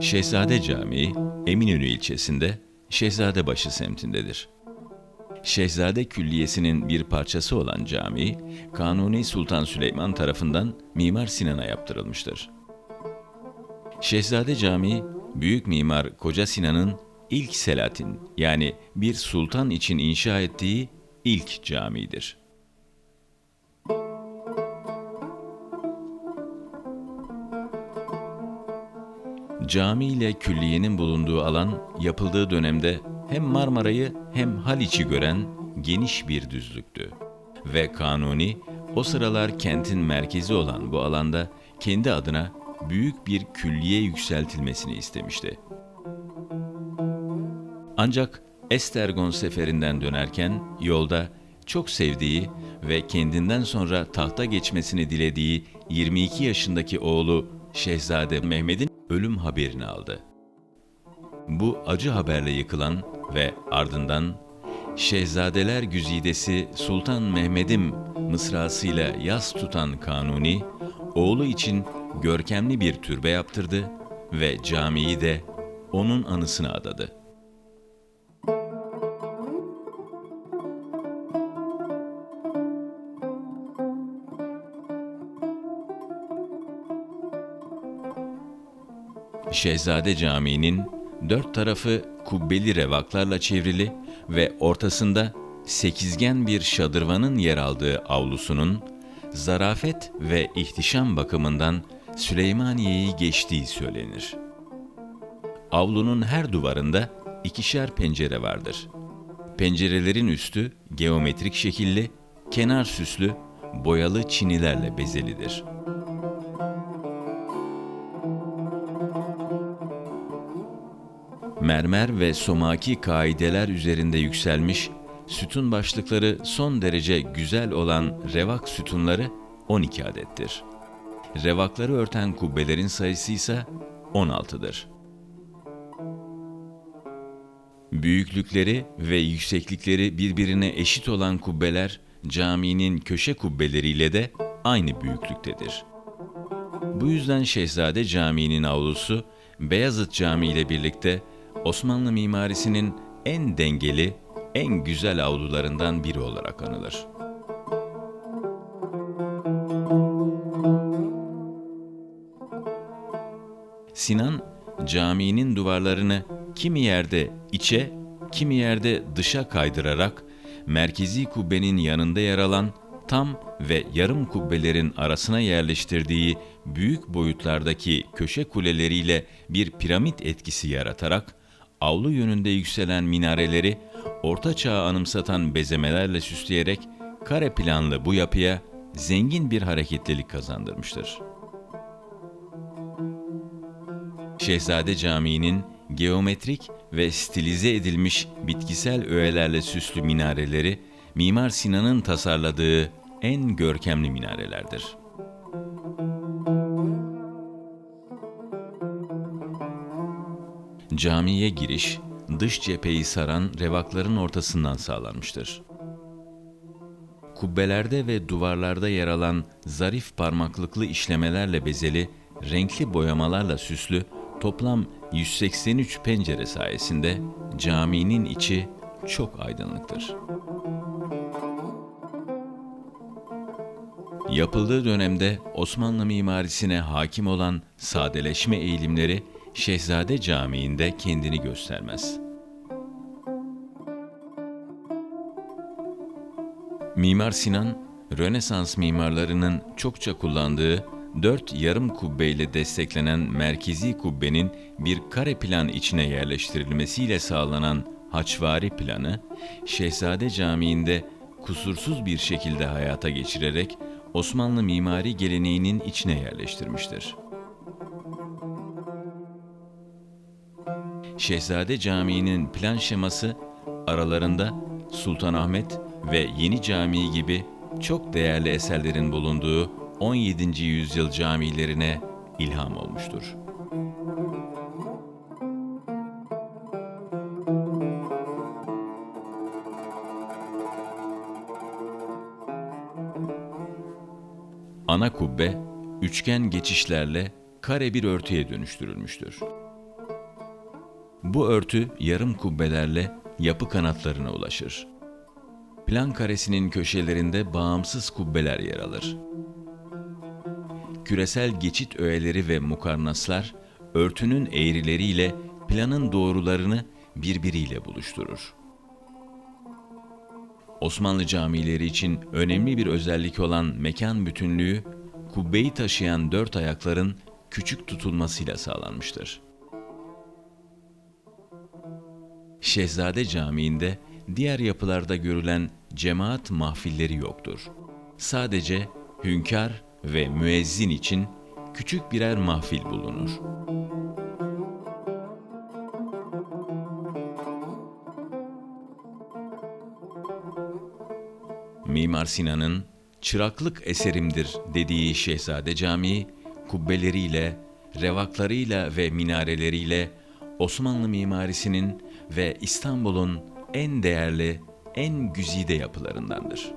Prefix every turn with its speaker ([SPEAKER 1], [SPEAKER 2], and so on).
[SPEAKER 1] Şehzade Camii, Eminönü ilçesinde Şehzadebaşı semtindedir. Şehzade Külliyesi'nin bir parçası olan cami, Kanuni Sultan Süleyman tarafından Mimar Sinan'a yaptırılmıştır. Şehzade Camii, Büyük Mimar Koca Sinan'ın ilk Selatin yani bir sultan için inşa ettiği ilk camidir. Cami ile külliyenin bulunduğu alan yapıldığı dönemde hem Marmara'yı hem Haliç'i gören geniş bir düzlüktü. Ve Kanuni o sıralar kentin merkezi olan bu alanda kendi adına büyük bir külliye yükseltilmesini istemişti. Ancak Estergon seferinden dönerken yolda çok sevdiği ve kendinden sonra tahta geçmesini dilediği 22 yaşındaki oğlu Şehzade Mehmet'in ölüm haberini aldı. Bu acı haberle yıkılan ve ardından Şehzadeler Güzidesi Sultan Mehmet'im mısrasıyla yas tutan Kanuni, oğlu için görkemli bir türbe yaptırdı ve camiyi de onun anısına adadı. Şehzade Camii'nin dört tarafı kubbeli revaklarla çevrili ve ortasında sekizgen bir şadırvanın yer aldığı avlusunun zarafet ve ihtişam bakımından Süleymaniye'yi geçtiği söylenir. Avlunun her duvarında ikişer pencere vardır. Pencerelerin üstü geometrik şekilli, kenar süslü, boyalı çinilerle bezelidir.'' Mermer ve somaki kaideler üzerinde yükselmiş, sütun başlıkları son derece güzel olan revak sütunları 12 adettir. Revakları örten kubbelerin sayısı ise 16'dır. Büyüklükleri ve yükseklikleri birbirine eşit olan kubbeler caminin köşe kubbeleriyle de aynı büyüklüktedir. Bu yüzden Şehzade Camii'nin avlusu Beyazıt Camii ile birlikte Osmanlı mimarisinin en dengeli, en güzel avlularından biri olarak anılır. Sinan, caminin duvarlarını kimi yerde içe, kimi yerde dışa kaydırarak merkezi kubbenin yanında yer alan tam ve yarım kubbelerin arasına yerleştirdiği büyük boyutlardaki köşe kuleleriyle bir piramit etkisi yaratarak avlu yönünde yükselen minareleri orta çağı anımsatan bezemelerle süsleyerek kare planlı bu yapıya zengin bir hareketlilik kazandırmıştır. Şehzade Camii'nin geometrik ve stilize edilmiş bitkisel öğelerle süslü minareleri Mimar Sinan'ın tasarladığı en görkemli minarelerdir. Camiye giriş, dış cepheyi saran revakların ortasından sağlanmıştır. Kubbelerde ve duvarlarda yer alan zarif parmaklıklı işlemelerle bezeli, renkli boyamalarla süslü toplam 183 pencere sayesinde caminin içi çok aydınlıktır. Yapıldığı dönemde Osmanlı mimarisine hakim olan sadeleşme eğilimleri Şehzade Camii'nde kendini göstermez. Mimar Sinan, Rönesans mimarlarının çokça kullandığı dört yarım kubbeyle desteklenen merkezi kubbenin bir kare plan içine yerleştirilmesiyle sağlanan haçvari planı, Şehzade Camii'nde kusursuz bir şekilde hayata geçirerek Osmanlı mimari geleneğinin içine yerleştirmiştir. Şehzade Camii'nin plan şeması aralarında Sultanahmet ve Yeni Camii gibi çok değerli eserlerin bulunduğu 17. yüzyıl camilerine ilham olmuştur. Ana kubbe üçgen geçişlerle kare bir örtüye dönüştürülmüştür. Bu örtü yarım kubbelerle yapı kanatlarına ulaşır. Plan karesinin köşelerinde bağımsız kubbeler yer alır. Küresel geçit öğeleri ve mukarnaslar örtünün eğrileriyle planın doğrularını birbiriyle buluşturur. Osmanlı camileri için önemli bir özellik olan mekan bütünlüğü, kubbeyi taşıyan dört ayakların küçük tutulmasıyla sağlanmıştır. Şehzade Camii'nde diğer yapılarda görülen cemaat mahfilleri yoktur. Sadece hünkâr ve müezzin için küçük birer mahfil bulunur. Mimar Sinan'ın çıraklık eserimdir dediği Şehzade Camii, kubbeleriyle, revaklarıyla ve minareleriyle Osmanlı mimarisinin ve İstanbul'un en değerli, en güzide yapılarındandır.